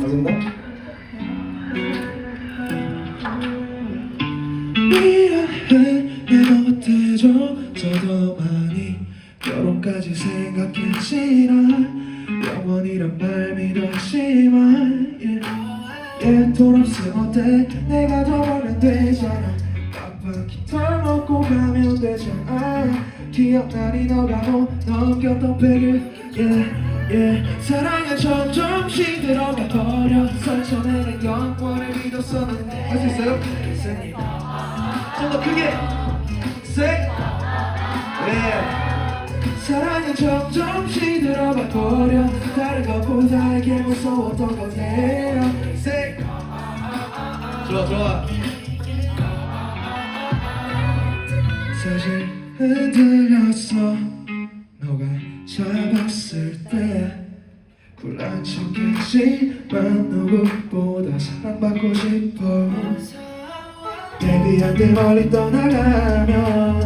가진다? 미안해 내가 어때져저더 많이 결혼까지 생각했지라 영원이란 말 믿었지만 얘 돌없음 어때? 내가 더 벌면 되잖아. 밥바퀴 털 먹고 가면 되잖아. 기억나니 너가 못 넘겼던 배길 yeah. 예. Yeah. 사랑은 점점 시들어가 버려 설쳐내는 영원을 믿었었는데. 할 수 있어요? 좀더 크게. yeah. 사랑은 점점 시들어가 버려 다른 것보다에게 무서웠던 건데요. Say 좋아 좋아. 사실 흔들렸어. 너가 잡았을 때 굴란 척했지만 누구보다 사랑받고 싶어. 데뷔한테 멀리 떠나가면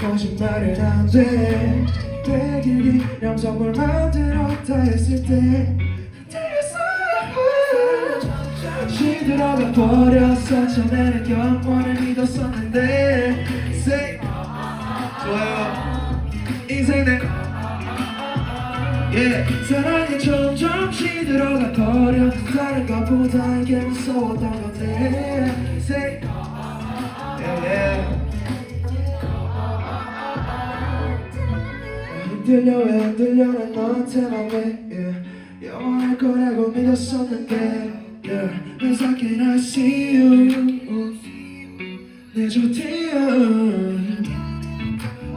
거짓말은 안돼. 되길 기념 선물 만들었다 했을 때 시들어가 버렸어. 전에는 영원을 믿었었는데 yeah. 사랑이 점점 시들어가 버려 다른 것보다 이게 무서웠던 건데 Say yeah, yeah. 흔들려 왜 흔들려 난 너한테만 왜 yeah. 영원할 거라고 믿었었는데 yeah. Can I see you 내 조티야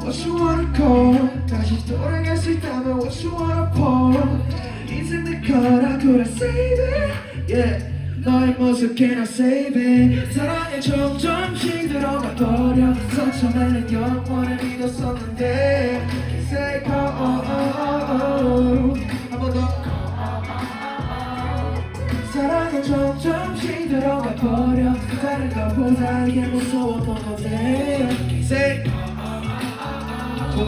What you wanna call 다시 돌아갈 수 있다면 What you wanna pour 인생 내 거라 I save it yeah. 너의 모습 can I save it 사랑에 점점 시들어가 버려 서천에는 영원을 믿었었는데 oh oh oh oh 사랑은 점점 시들어가 버려 다른 것보다 이게 무서웠던 Say 좋